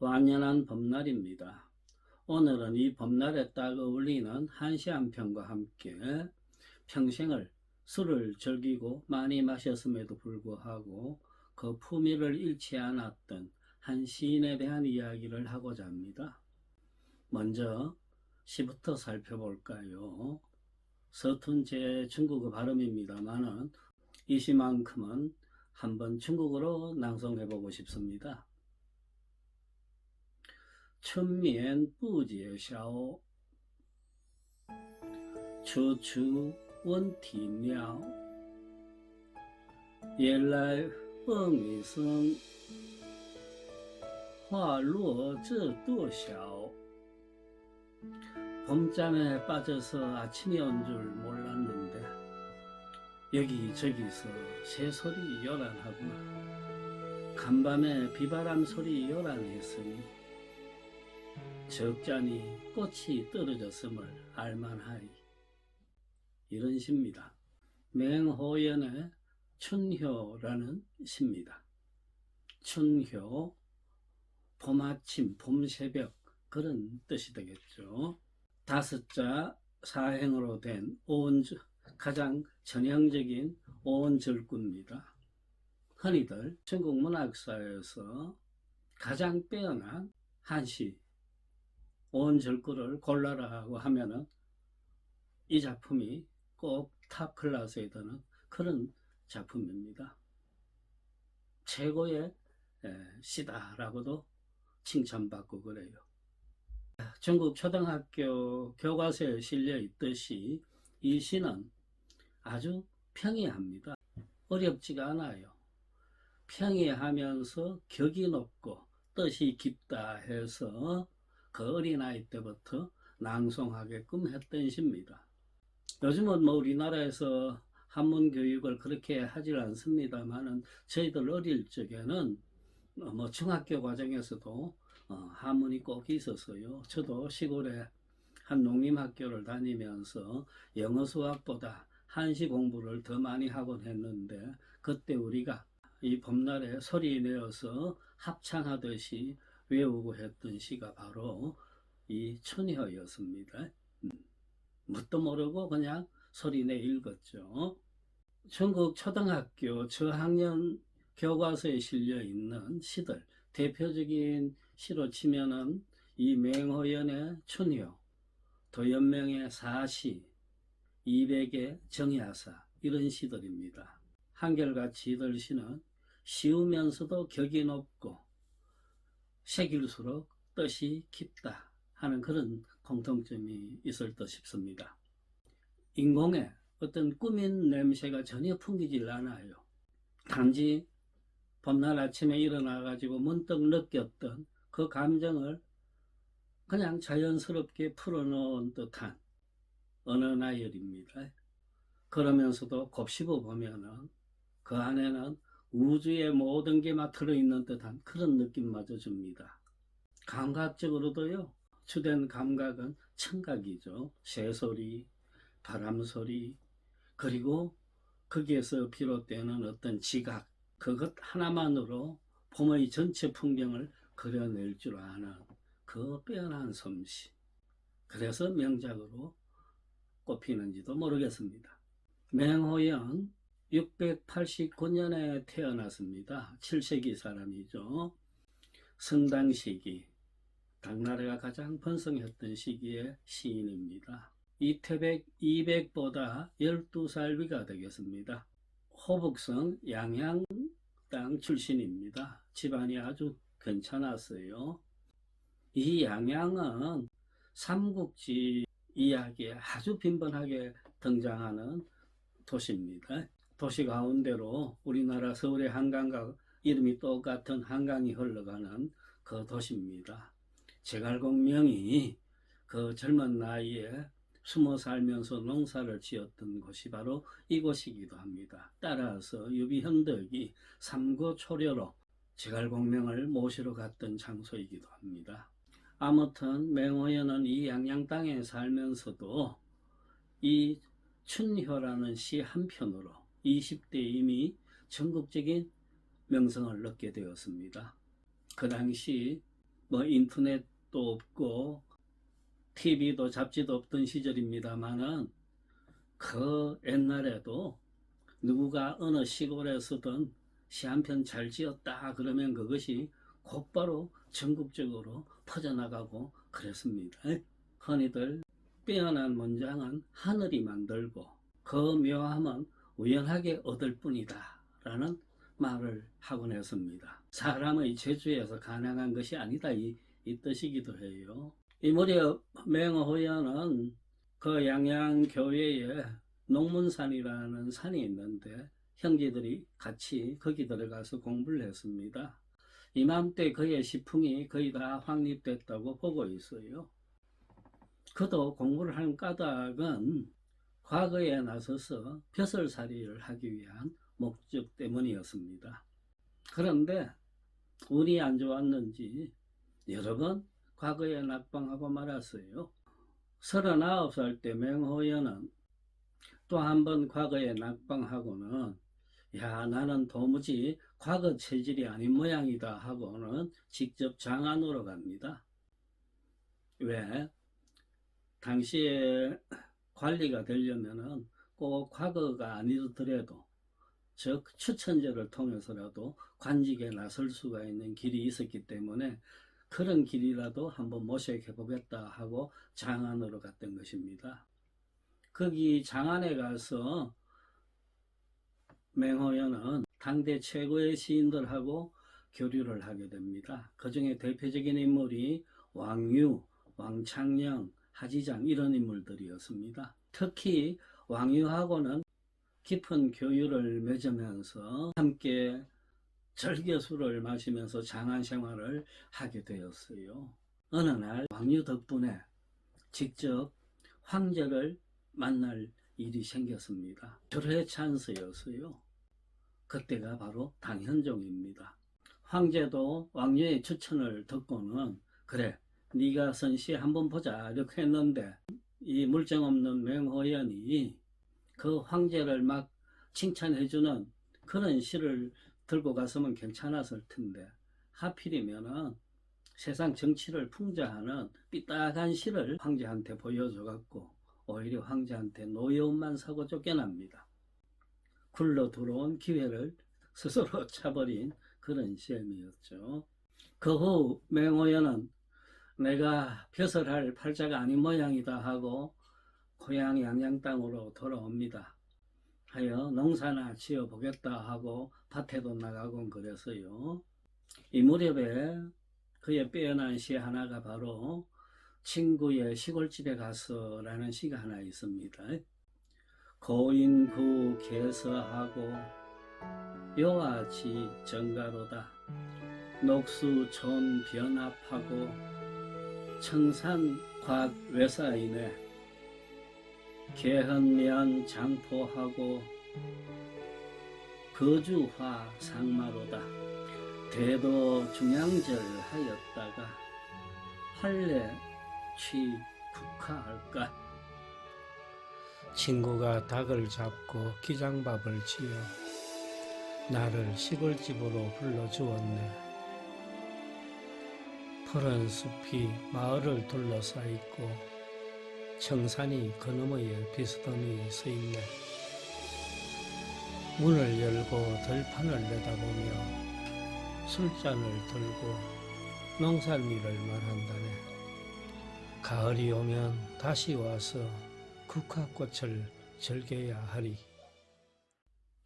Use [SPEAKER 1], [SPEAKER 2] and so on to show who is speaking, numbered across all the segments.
[SPEAKER 1] 완연한 봄날입니다. 오늘은 이 봄날에 딱 어울리는 한시 한 편과 함께 평생을 술을 즐기고 많이 마셨음에도 불구하고 그 품위를 잃지 않았던 한 시인에 대한 이야기를 하고자 합니다. 먼저 시부터 살펴볼까요? 서툰 제 중국어 발음입니다만은 이 시만큼은 한번 중국어로 낭송해보고 싶습니다. 春眠不觉晓，处处闻啼鸟。夜来风雨声，花落知多少。 봄잠에 빠져서 아침이 온 줄 몰랐는데 여기저기서 새소리 요란하구나. 간밤에 비바람 소리 요란했으니 적잖이 꽃이 떨어졌음을 알만하리 이런 시입니다. 맹호연의 춘효라는 시입니다. 춘효 봄아침 봄새벽 그런 뜻이 되겠죠 다섯자 사행으로 된 오온 가장 전형적인 오온절구입니다. 흔히들 중국 문학사에서 가장 빼어난 한시 오온절구를 골라라 고 하면은 이 작품이 꼭 탑 클래스에 드는 그런 작품입니다. 최고의 시다라고도 칭찬받고 그래요. 중국 초등학교 교과서에 실려 있듯이 이 시는 아주 평이합니다. 어렵지가 않아요. 평이하면서 격이 높고 뜻이 깊다 해서 그 어린아이 때부터 낭송하게끔 했던 시입니다. 요즘은 뭐 우리나라에서 한문 교육을 그렇게 하질 않습니다만은 저희들 어릴 적에는 뭐 중학교 과정에서도 어, 한문이 꼭 있었어요. 저도 시골에 한 농림학교를 다니면서 영어 수학보다 한시 공부를 더 많이 하곤 했는데 그때 우리가 이 봄날에 소리 내어서 합창하듯이 외우고 했던 시가 바로 이 춘효였습니다. 음, 뭣도 모르고 그냥 소리내 읽었죠. 중국 초등학교 저학년 교과서에 실려 있는 시들 대표적인 시로 치면은 이 맹호연의 춘효, 도연명의 사시, 이백의 정야사 이런 시들입니다. 한결같이 이들 시는 쉬우면서도 격이 높고 새길수록 뜻이 깊다 하는 그런 공통점이 있을 듯 싶습니다. 인공의 어떤 꾸민 냄새가 전혀 풍기질 않아요. 단지 봄날 아침에 일어나가지고 문득 느꼈던 그 감정을 그냥 자연스럽게 풀어놓은 듯한 어느 나열입니다. 그러면서도 곱씹어 보면은 그 안에는 우주의 모든 게 막 들어있는 듯한 그런 느낌마저 줍니다. 감각적으로도요, 주된 감각은 청각이죠. 새소리, 바람소리, 그리고 거기에서 비롯되는 어떤 지각, 그것 하나만으로 봄의 전체 풍경을 그려낼 줄 아는 그 빼어난 솜씨. 그래서 명작으로 꼽히는지도 모르겠습니다. 맹호연 689년에 태어났습니다. 7세기 사람이죠. 성당 시기, 당나라가 가장 번성했던 시기의 시인입니다. 이태백 200보다 12살 위가 되겠습니다. 호북성 양양 땅 출신입니다. 집안이 아주 괜찮았어요. 이 양양은 삼국지 이야기에 아주 빈번하게 등장하는 도시입니다. 도시 가운데로 우리나라 서울의 한강과 이름이 똑같은 한강이 흘러가는 그 도시입니다. 제갈공명이 그 젊은 나이에 숨어 살면서 농사를 지었던 곳이 바로 이곳이기도 합니다. 따라서 유비현덕이 삼고초려로 제갈공명을 모시러 갔던 장소이기도 합니다. 아무튼 맹호연은 이 양양 땅에 살면서도 이 춘효라는 시 한 편으로 20대 이미 전국적인 명성을 얻게 되었습니다. 그 당시 뭐 인터넷도 없고 TV도 잡지도 없던 시절입니다만은 그 옛날에도 누구가 어느 시골에서든 시 한 편 잘 지었다 그러면 그것이 곧바로 전국적으로 퍼져나가고 그랬습니다. 흔히들 빼어난 문장은 하늘이 만들고 그 묘함은 우연하게 얻을 뿐이다 라는 말을 하곤 했습니다. 사람의 재주에서 가능한 것이 아니다 이, 이 뜻이기도 해요. 이 무렵 맹호연은 그 양양교회에 농문산이라는 산이 있는데 형제들이 같이 거기 들어가서 공부를 했습니다. 이맘때 그의 시풍이 거의 다 확립됐다고 보고 있어요. 그도 공부를 한 까닭은 과거에 나서서 벼슬살이를 하기 위한 목적 때문이었습니다. 그런데 운이 안 좋았는지 여러 번 과거에 낙방하고 말았어요. 39살 때 맹호연은 또 한 번 과거에 낙방하고는 야 나는 도무지 과거 체질이 아닌 모양이다 하고는 직접 장안으로 갑니다. 왜? 당시에 관리가 되려면은 꼭 과거가 아니더라도 즉 추천제를 통해서라도 관직에 나설 수가 있는 길이 있었기 때문에 그런 길이라도 한번 모색해 보겠다 하고 장안으로 갔던 것입니다. 거기 장안에 가서 맹호연은 당대 최고의 시인들하고 교류를 하게 됩니다. 그 중에 대표적인 인물이 왕유, 왕창녕, 하지장 이런 인물들이었습니다. 특히 왕유하고는 깊은 교류를 맺으면서 함께 절개술을 마시면서 장안 생활을 하게 되었어요. 어느 날 왕유 덕분에 직접 황제를 만날 일이 생겼습니다. 절회 찬스였어요. 그때가 바로 당현종입니다. 황제도 왕유의 추천을 듣고는 그래 네가 선시 한번 보자 이렇게 했는데 이 물정 없는 맹호연이 그 황제를 막 칭찬해주는 그런 시를 들고 갔으면 괜찮았을 텐데 하필이면은 세상 정치를 풍자하는 삐딱한 시를 황제한테 보여줘갖고 오히려 황제한테 노여움만 사고 쫓겨납니다. 굴러 들어온 기회를 스스로 차버린 그런 시험이었죠. 그 후 맹호연은 내가 벼슬할 팔자가 아닌 모양이다 하고 고향 양양 땅으로 돌아옵니다. 하여 농사나 지어 보겠다 하고 밭에도 나가곤 그랬어요. 이 무렵에 그의 빼어난 시 하나가 바로 친구의 시골집에 가서라는 시가 하나 있습니다. 고인구 개서하고 여와지 정가로다 녹수촌 변압하고 청산 곽 외사이네 개헌면 장포하고 거주화 상마로다 대도 중양절 하였다가 할례 취 국화할까 친구가 닭을 잡고 기장밥을 지어 나를 시골집으로 불러주었네. 푸른 숲이 마을을 둘러싸 있고 청산이 그 너머에 비스듬히 서 있네. 문을 열고 들판을 내다보며 술잔을 들고 농산일을 말한다네. 가을이 오면 다시 와서 국화꽃을 즐겨야 하리.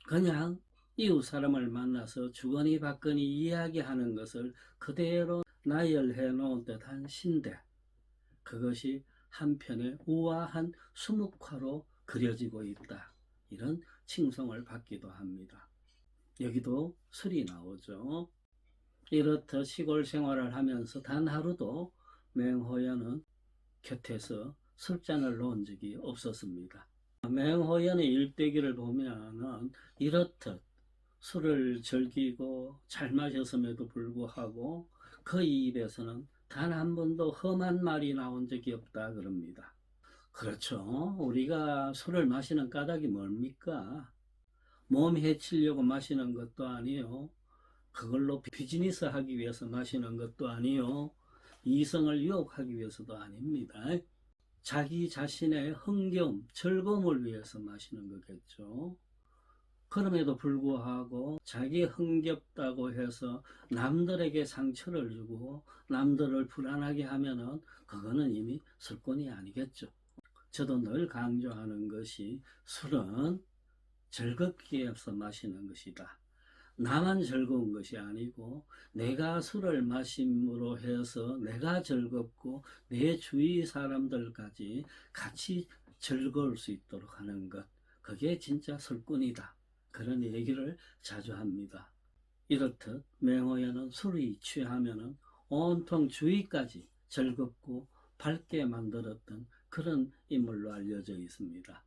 [SPEAKER 1] 그냥 이웃 사람을 만나서 주거니 받거니 이야기하는 것을 그대로 나열해 놓은 듯한 신대. 그것이 한편의 우아한 수묵화로 그려지고 있다. 이런 칭송을 받기도 합니다. 여기도 술이 나오죠. 이렇듯 시골 생활을 하면서 단 하루도 맹호연은 곁에서 술잔을 놓은 적이 없었습니다. 맹호연의 일대기를 보면은 이렇듯 술을 즐기고 잘 마셨음에도 불구하고 그 입에서는 단 한 번도 험한 말이 나온 적이 없다 그럽니다. 그렇죠. 우리가 술을 마시는 까닭이 뭡니까? 몸 해치려고 마시는 것도 아니요. 그걸로 비즈니스 하기 위해서 마시는 것도 아니요. 이성을 유혹하기 위해서도 아닙니다. 자기 자신의 흥겨움, 즐거움을 위해서 마시는 거겠죠. 그럼에도 불구하고 자기 흥겹다고 해서 남들에게 상처를 주고 남들을 불안하게 하면은 그거는 이미 술꾼이 아니겠죠. 저도 늘 강조하는 것이 술은 즐겁기 위해서 마시는 것이다. 나만 즐거운 것이 아니고 내가 술을 마심으로 해서 내가 즐겁고 내 주위 사람들까지 같이 즐거울 수 있도록 하는 것. 그게 진짜 술꾼이다. 그런 얘기를 자주 합니다. 이렇듯 맹호연은 술이 취하면은 온통 주위까지 즐겁고 밝게 만들었던 그런 인물로 알려져 있습니다.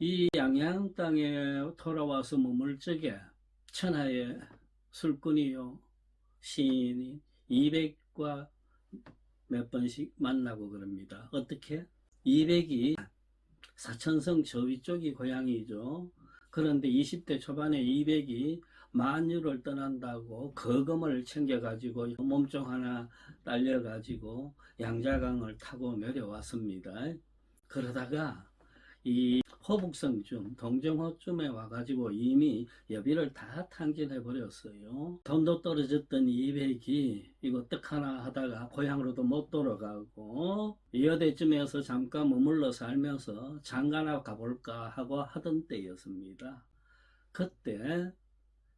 [SPEAKER 1] 이 양양 땅에 돌아와서 머물 적에 천하의 술꾼이요 시인이 200과 몇 번씩 만나고 그럽니다. 어떻게? 200이 사천성 저 위 쪽이 고향이죠. 그런데 20대 초반에 200이 만유를 떠난다고 거금을 챙겨가지고 몸종 하나 딸려가지고 양자강을 타고 내려왔습니다. 그러다가 이 호북성쯤 동정호쯤에 와가지고 이미 여비를 다 탕진해 버렸어요. 돈도 떨어졌던 200이 이거 떡 하나 하다가 고향으로도 못 돌아가고 여대쯤에서 잠깐 머물러 살면서 장가나 가볼까 하고 하던 때였습니다. 그때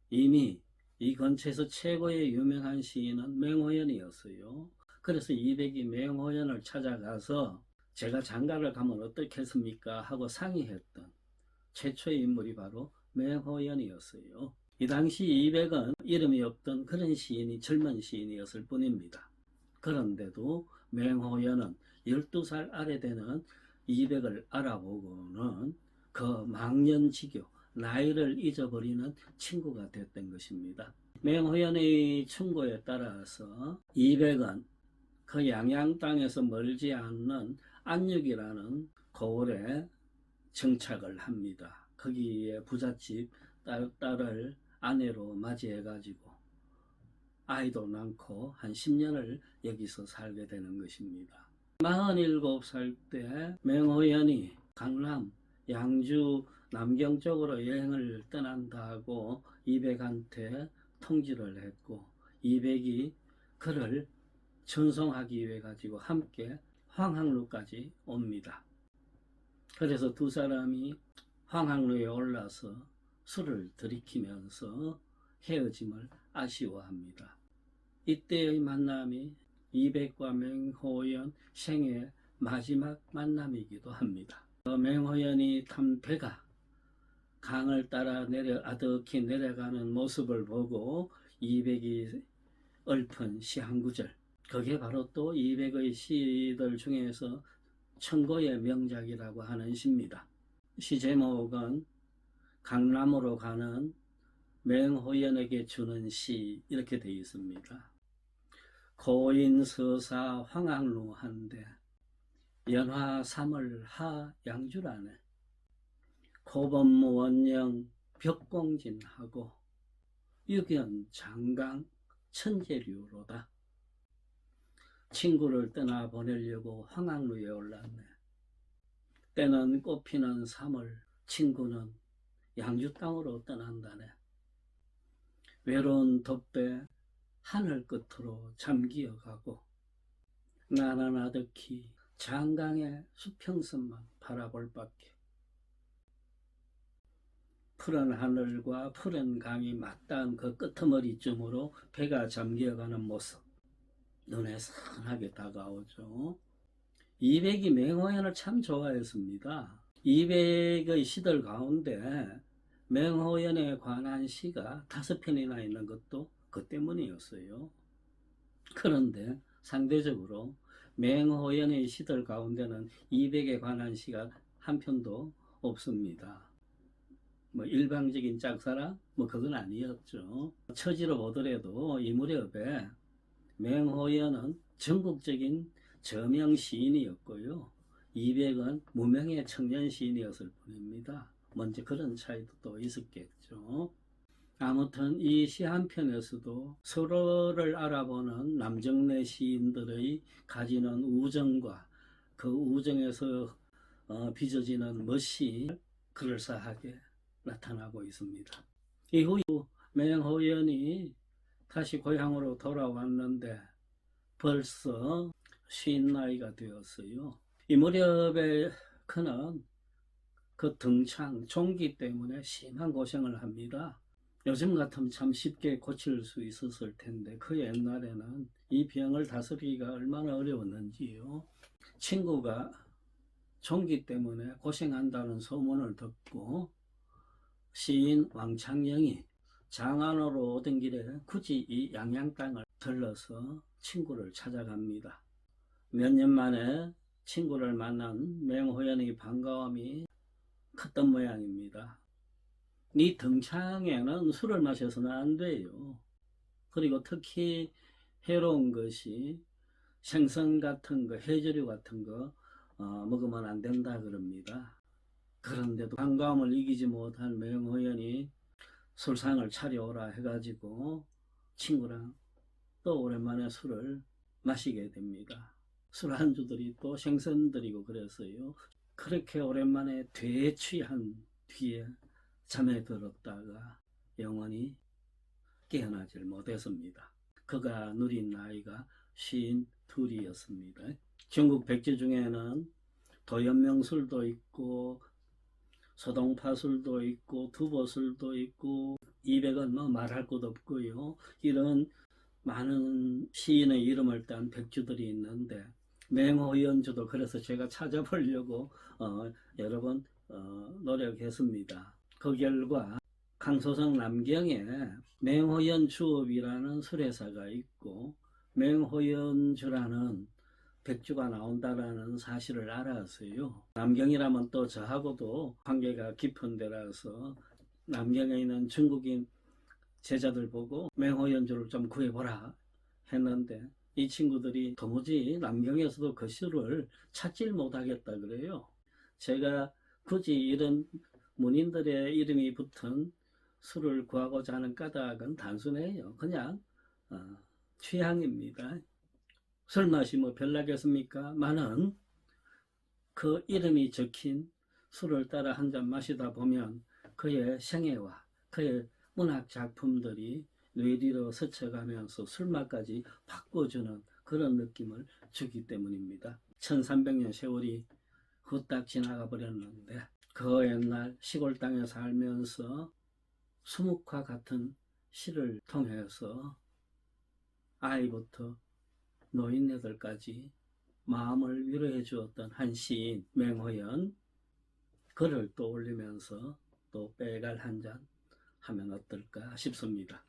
[SPEAKER 1] 이미 이 근처에서 최고의 유명한 시인은 맹호연이었어요. 그래서 200이 맹호연을 찾아가서 제가 장가를 가면 어떻겠습니까? 하고 상의했던 최초의 인물이 바로 맹호연이었어요. 이 당시 200은 이름이 없던 그런 시인이 젊은 시인이었을 뿐입니다. 그런데도 맹호연은 12살 아래 되는 200을 알아보고는 그 망년지교, 나이를 잊어버리는 친구가 됐던 것입니다. 맹호연의 충고에 따라서 200은 그 양양 땅에서 멀지 않는 안육이라는 고을에 정착을 합니다. 거기에 부잣집 딸, 딸을 아내로 맞이해가지고 아이도 낳고 한 10년을 여기서 살게 되는 것입니다. 47살 때 맹호연이 강남, 양주, 남경 쪽으로 여행을 떠난다고 이백한테 통지를 했고 이백이 그를 전송하기 위해 가지고 함께 황항루까지 옵니다. 그래서 두 사람이 황항루에 올라서 술을 들이키면서 헤어짐을 아쉬워합니다. 이때의 만남이 이백과 맹호연 생의 마지막 만남이기도 합니다. 어, 맹호연이 탄 배가 강을 따라 내려 아득히 내려가는 모습을 보고 이백이 읊은 시한 구절 그게 바로 또 이백의 시들 중에서 천고의 명작이라고 하는 시입니다. 시 제목은 강남으로 가는 맹호연에게 주는 시 이렇게 되어 있습니다. 고인 서사 황학루 한데 연화 3월 하 양주라네 고범무 원령 벽공진하고 유견 장강 천재류로다. 친구를 떠나 보내려고 황학루에 올랐네. 때는 꽃피는 3월 친구는 양주 땅으로 떠난다네. 외로운 돛배 하늘 끝으로 잠기어 가고 나는 아득히 장강의 수평선만 바라볼 밖에 푸른 하늘과 푸른 강이 맞닿은 그 끄트머리쯤으로 배가 잠겨가는 모습 눈에 선하게 다가오죠. 이백이 맹호연을 참 좋아했습니다. 이백의 시들 가운데 맹호연에 관한 시가 다섯 편이나 있는 것도 그 때문이었어요. 그런데 상대적으로 맹호연의 시들 가운데는 200에 관한 시가 한 편도 없습니다. 뭐 일방적인 짝사랑? 뭐 그건 아니었죠. 처지로 보더라도 이 무렵에 맹호연은 전국적인 저명 시인이었고요. 200은 무명의 청년 시인이었을 뿐입니다. 먼저 그런 차이도 또 있었겠죠. 아무튼 이 시 한 편에서도 서로를 알아보는 남정네 시인들의 가지는 우정과 그 우정에서 어, 빚어지는 멋이 그럴싸하게 나타나고 있습니다. 이후 맹호연이 다시 고향으로 돌아왔는데 벌써 쉰 나이가 되었어요. 이 무렵에 그는 그 등창, 종기 때문에 심한 고생을 합니다. 요즘 같으면 참 쉽게 고칠 수 있었을 텐데 그 옛날에는 이 병을 다스리기가 얼마나 어려웠는지요. 친구가 종기 때문에 고생한다는 소문을 듣고 시인 왕창영이 장안으로 오던 길에 굳이 이 양양 땅을 들러서 친구를 찾아갑니다. 몇 년 만에 친구를 만난 맹호연의 반가움이 컸던 모양입니다. 이 등창에는 술을 마셔서는 안 돼요. 그리고 특히 해로운 것이 생선 같은 거, 해조류 같은 거 어, 먹으면 안 된다 그럽니다. 그런데도 반가움을 이기지 못한 맹호연이 술상을 차려오라 해가지고 친구랑 또 오랜만에 술을 마시게 됩니다. 술 안주들이 또 생선들이고 그래서요. 그렇게 오랜만에 되취한 뒤에 잠에 들었다가 영원히 깨어나질 못했습니다. 그가 누린 나이가 쉰 둘이었습니다. 중국 백제 중에는 도연명술도 있고 소동파술도 있고 두보술도 있고 200은 뭐 말할 것 없고요. 이런 많은 시인의 이름을 딴 백주들이 있는데 맹호연주도 그래서 제가 찾아보려고 어, 여러 번 어, 노력했습니다. 그 결과 강소성 남경에 맹호연 주업이라는 술회사가 있고 맹호연주라는 백주가 나온다라는 사실을 알았어요. 남경이라면 또 저하고도 관계가 깊은 데라서 남경에 있는 중국인 제자들 보고 맹호 연주를 좀 구해보라 했는데 이 친구들이 도무지 남경에서도 그 술을 찾질 못하겠다 그래요. 제가 굳이 이런 문인들의 이름이 붙은 술을 구하고자 하는 까닭은 단순해요. 그냥 어, 취향입니다. 술 마시면 별나겠습니까? 많은 그 이름이 적힌 술을 따라 한 잔 마시다 보면 그의 생애와 그의 문학 작품들이 뇌 뒤로 스쳐가면서 술맛까지 바꿔주는 그런 느낌을 주기 때문입니다. 1300년 세월이 후딱 지나가 버렸는데 그 옛날 시골 땅에 살면서 수묵화 같은 시를 통해서 아이부터 노인네들까지 마음을 위로해 주었던 한 시인 맹호연 그를 떠올리면서 또 빼갈 한 잔 하면 어떨까 싶습니다.